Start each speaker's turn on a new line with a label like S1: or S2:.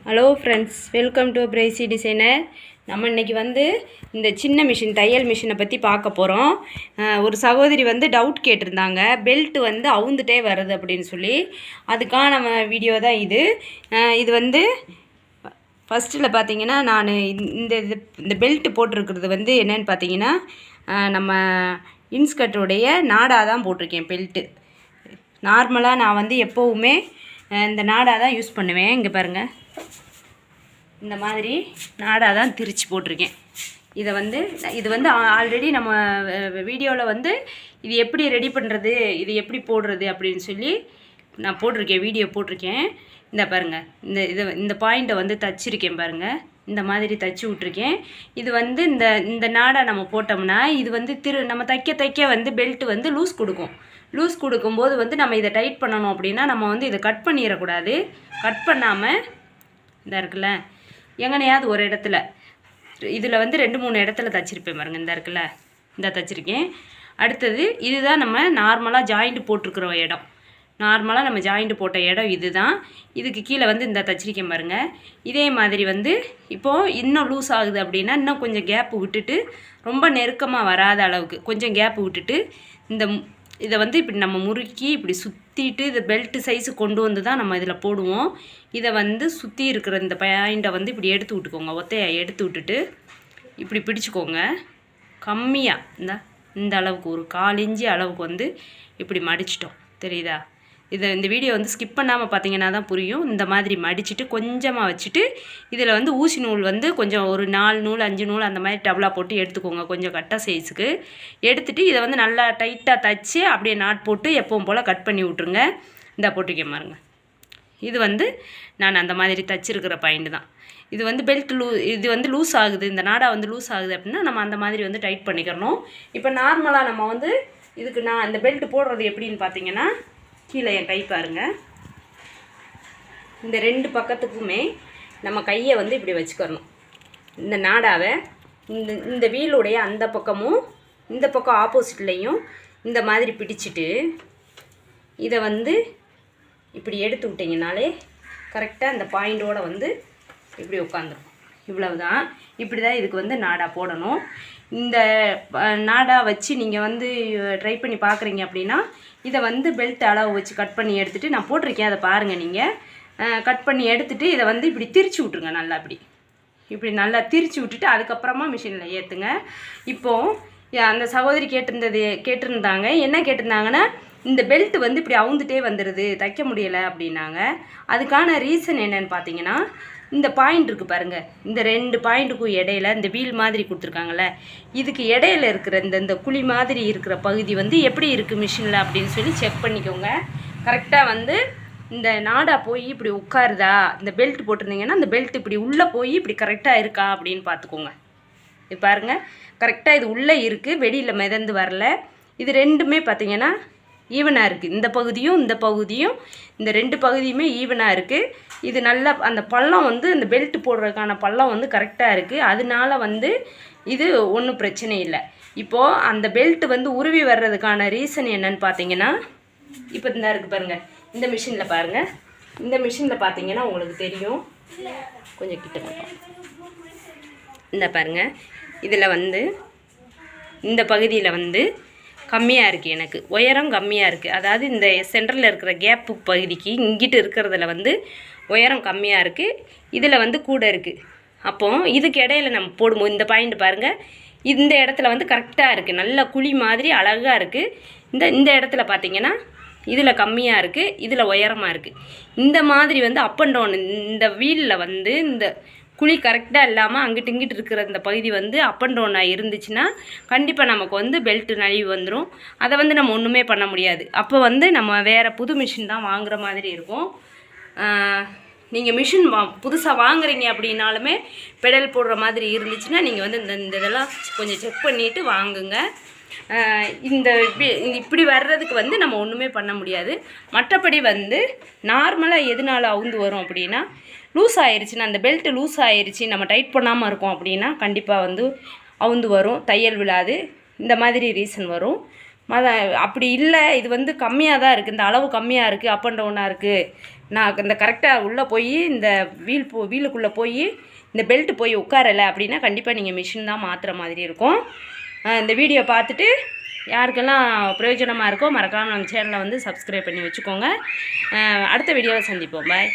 S1: Hello friends welcome to pricey designer நம்ம இன்னைக்கு வந்து இந்த சின்ன மிஷின் தையல் மிஷினை பற்றி பார்க்க போகிறோம் ஒரு சகோதரி வந்து டவுட் கேட்டிருந்தாங்க. பெல்ட் வந்து அவுந்துட்டே வருது அப்படின்னு சொல்லி. அதுக்கான நம்ம வீடியோ தான் இது. இது வந்து ஃபஸ்ட்டில் பார்த்தீங்கன்னா நான் இந்த இது இந்த பெல்ட் போட்டிருக்கிறது வந்து என்னென்னு பார்த்தீங்கன்னா நம்ம இன்ஸ்கர்ட்டோடைய நாடாக தான் போட்டிருக்கேன் பெல்ட்டு நார்மலாக நான் வந்து எப்போவுமே இந்த நாடாக தான் யூஸ் பண்ணுவேன். இங்கே பாருங்கள் இந்த மாதிரி நாடாக தான் திரிச்சு போட்டிருக்கேன். இதை வந்து இது வந்து ஆல்ரெடி நம்ம வீடியோவில் வந்து இது எப்படி ரெடி பண்ணுறது இது எப்படி போடுறது அப்படின்னு சொல்லி நான் போட்டிருக்கேன் வீடியோ போட்டிருக்கேன். இந்த பாருங்கள் இந்த இது இந்த பாயிண்ட்டை வந்து தச்சிருக்கேன் பாருங்கள் இந்த மாதிரி தச்சு விட்ருக்கேன் இது வந்து இந்த இந்த நாடாக நம்ம போட்டோம்னா இது வந்து திரு நம்ம தைக்க தைக்க வந்து பெல்ட் வந்து லூஸ் கொடுக்கும். லூஸ் கொடுக்கும்போது வந்து நம்ம இதை டைட் பண்ணணும் அப்படின்னா நம்ம வந்து இதை கட் பண்ணிடக்கூடாது. கட் பண்ணாமல் இதாக இருக்குல்ல எங்கனையாவது ஒரு இடத்துல. இதில் வந்து ரெண்டு மூணு இடத்துல தச்சிருப்பேன் பாருங்க. இந்த இருக்குல்ல? இந்த தச்சிருக்கேன். அடுத்தது இதுதான் நம்ம நார்மலாக ஜாயிண்ட் போட்டிருக்கிற இடம். நார்மலாக நம்ம ஜாயிண்ட் போட்ட இடம் இதுதான். இதுக்கு கீழே வந்து இந்த தச்சிருக்கேன் பாருங்கள் இதே மாதிரி வந்து இப்போது இன்னும் லூஸ் ஆகுது அப்படின்னா இன்னும் கொஞ்சம் கேப்பு விட்டுட்டு ரொம்ப நெருக்கமாக வராத அளவுக்கு கொஞ்சம் கேப்பு விட்டுட்டு இந்த இதை வந்து இப்படி நம்ம முறுக்கி இப்படி சுற்றிட்டு இதை பெல்ட் சைஸு கொண்டு வந்து தான் நம்ம இதில் போடுவோம். இதை வந்து சுற்றி இருக்கிற இந்த பாயிண்டை வந்து இப்படி எடுத்து விட்டுக்கோங்க. ஒத்தையை எடுத்து விட்டுட்டு இப்படி பிடிச்சிக்கோங்க. கம்மியாக இந்த இந்த அளவுக்கு ஒரு கால் இஞ்சி அளவுக்கு வந்து இப்படி மடிச்சிட்டோம். தெரியுதா? இதை இந்த வீடியோ வந்து ஸ்கிப் பண்ணாமல் பார்த்தீங்கன்னா தான் புரியும். இந்த மாதிரி மடிச்சுட்டு கொஞ்சமாக வச்சுட்டு இதில் வந்து ஊசி நூல் வந்து கொஞ்சம் ஒரு நாலு நூல் அஞ்சு நூல் அந்த மாதிரி டபுளாக போட்டு எடுத்துக்கோங்க கொஞ்சம் கட்டாக சைஸுக்கு எடுத்துட்டு இதை வந்து நல்லா டைட்டாக தைச்சி அப்படியே நாட் போட்டு எப்பவும் போல் கட் பண்ணி விட்ருங்க இந்த போட்டுக்க பாருங்க. இது வந்து நான் அந்த மாதிரி தச்சிருக்கிற பாயிண்ட் தான். இது வந்து பெல்ட் லூ இது வந்து லூஸ் ஆகுது. இந்த நாடா வந்து லூஸ் ஆகுது அப்படின்னா நம்ம அந்த மாதிரி வந்து டைட் பண்ணிக்கிறணும். இப்போ நார்மலாக நம்ம வந்து இதுக்கு நான் இந்த பெல்ட் போடுறது எப்படின்னு பார்த்தீங்கன்னா கீழே என் கை பாருங்கள் இந்த ரெண்டு பக்கத்துக்குமே நம்ம கையை வந்து இப்படி வச்சுக்கிறணும் இந்த நாடாவை இந்த இந்த வீலுடைய அந்த பக்கமும் இந்த பக்கம் ஆப்போசிட்லேயும் இந்த மாதிரி பிடிச்சிட்டு இதை வந்து இப்படி எடுத்து விட்டிங்கனாலே கரெக்டாக இந்த பாயிண்டோடு வந்து இப்படி உட்காந்துரும். இவ்வளவுதான். இப்படி தான் இதுக்கு வந்து நாடா போடணும். இந்த நாடாக நாடா வச்சு நீங்கள் வந்து ட்ரை பண்ணி பார்க்குறீங்க அப்படின்னா இதை வந்து பெல்ட் அளவு வச்சு கட் பண்ணி எடுத்துகிட்டு நான் போட்டிருக்கேன் அதை பாருங்கள் நீங்கள் கட் பண்ணி எடுத்துகிட்டு இதை வந்து இப்படி திரிச்சு விட்ருங்க நல்லா இப்படி. இப்படி நல்லா திரிச்சு விட்டுட்டு அதுக்கப்புறமா மிஷினில் ஏற்றுங்க இப்போது அந்த சகோதரி கேட்டிருந்தது கேட்டிருந்தாங்க. என்ன கேட்டிருந்தாங்கன்னா இந்த பெல்ட் வந்து இப்படி அவுந்துட்டே வந்துடுது தைக்க முடியலை அப்படின்னாங்க. அதுக்கான ரீசன் என்னன்னு பார்த்தீங்கன்னா இந்த பாயிண்ட் இருக்குது பாருங்கள் இந்த ரெண்டு பாயிண்ட்டுக்கும் இடையில இந்த வீல் மாதிரி கொடுத்துருக்காங்கல்ல இதுக்கு இடையில இருக்கிற இந்த இந்த குழி மாதிரி இருக்கிற பகுதி வந்து எப்படி இருக்குது மிஷினில் அப்படின்னு சொல்லி செக் பண்ணிக்கோங்க. கரெக்டாக வந்து இந்த நாடா போய் இப்படி உட்காருதா? இந்த பெல்ட் போட்டிருந்தீங்கன்னா அந்த பெல்ட் இப்படி உள்ளே போய் இப்படி கரெக்டாக இருக்கா அப்படின்னு பார்த்துக்கோங்க இது பாருங்கள் கரெக்டாக இது உள்ளே இருக்குது வெளியில் மிதந்து வரல. இது ரெண்டுமே பார்த்தீங்கன்னா ஈவனாக இருக்குது இந்த பகுதியும் இந்த பகுதியும் இந்த ரெண்டு பகுதியுமே ஈவனாக இருக்குது இது நல்லா அந்த பள்ளம் வந்து இந்த பெல்ட் போடுறதுக்கான பள்ளம் வந்து கரெக்டாக இருக்குது அதனால வந்து இது ஒன்றும் பிரச்சனை இல்லை. இப்போது அந்த பெல்ட் வந்து உருவி வர்றதுக்கான ரீசன் என்னன்னு பார்த்தீங்கன்னா இப்போ இந்த இருக்குது பாருங்கள் இந்த மிஷினில் பாருங்கள் இந்த மிஷினில் பார்த்தீங்கன்னா உங்களுக்கு தெரியும். கொஞ்சம் கிட்ட இந்த பாருங்கள் இதில் வந்து இந்த பகுதியில் வந்து கம்மியாக இருக்குது எனக்கு. உயரம் கம்மியாக இருக்குது அதாவது இந்த சென்டரில் இருக்கிற கேப்பு பகுதிக்கு இங்கிட்டு இருக்கிறதுல வந்து உயரம் கம்மியாக இருக்குது இதில் வந்து கூட இருக்குது அப்போ இதுக்கு இடையில நம்ம போடும்போது இந்த பாயிண்ட் பாருங்கள் இந்த இடத்துல வந்து கரெக்டாக இருக்குது நல்ல குழி மாதிரி அழகாக இருக்குது இந்த இந்த இடத்துல பார்த்தீங்கன்னா இதில் கம்மியாக இருக்குது இதில் உயரமாக இருக்குது இந்த மாதிரி வந்து அப் அண்ட் டவுன் இந்த வீலில் வந்து இந்த குழி கரெக்டாக இல்லாமல் அங்கிட்டு இங்கிட்டு இருக்கிற அந்த பகுதி வந்து அப் அண்ட் டவுனாக இருந்துச்சுன்னா கண்டிப்பாக நமக்கு வந்து பெல்ட் நழுவி வந்துடும் அதை வந்து நம்ம ஒன்றுமே பண்ண முடியாது. அப்போ வந்து நம்ம வேறு புது மிஷின் தான் வாங்குகிற மாதிரி இருக்கும். நீங்கள் மிஷின் வா புதுசாக வாங்குறீங்க அப்படின்னாலுமே பெடல் போடுற மாதிரி இருந்துச்சுன்னா நீங்கள் வந்து இந்த இந்த இதெல்லாம் கொஞ்சம் செக் பண்ணிவிட்டு வாங்குங்க. இந்த இப்படி வர்றதுக்கு வந்து நம்ம ஒன்றுமே பண்ண முடியாது. மற்றபடி வந்து நார்மலாக எதனால அவுந்து வரும் அப்படின்னா லூஸ் ஆயிடுச்சுன்னா அந்த பெல்ட்டு லூஸ் ஆயிடுச்சு நம்ம டைட் பண்ணாமல் இருக்கோம் அப்படின்னா கண்டிப்பாக வந்து அவுந்து வரும். தையல் விழாது. இந்த மாதிரி ரீசன் வரும். மத அப்படி இல்லை இது வந்து கம்மியாக தான் இருக்குது இந்த அளவு கம்மியாக இருக்குது அப் அண்ட் டவுனாக இருக்குது நான் இந்த கரெக்டாக உள்ளே போய் இந்த வீல் போ வீலுக்குள்ளே போய் இந்த பெல்ட்டு போய் உட்காரலை அப்படின்னா கண்டிப்பாக நீங்கள் மிஷின் தான் மாற்றுற மாதிரி இருக்கும். இந்த வீடியோ பார்த்துட்டு யாருக்கெல்லாம் பிரயோஜனமாக இருக்கோ மறக்காமல் நம்ம சேனலை வந்து சப்ஸ்கிரைப் பண்ணி வச்சுக்கோங்க. அடுத்த வீடியோவில் சந்திப்போம். பாய்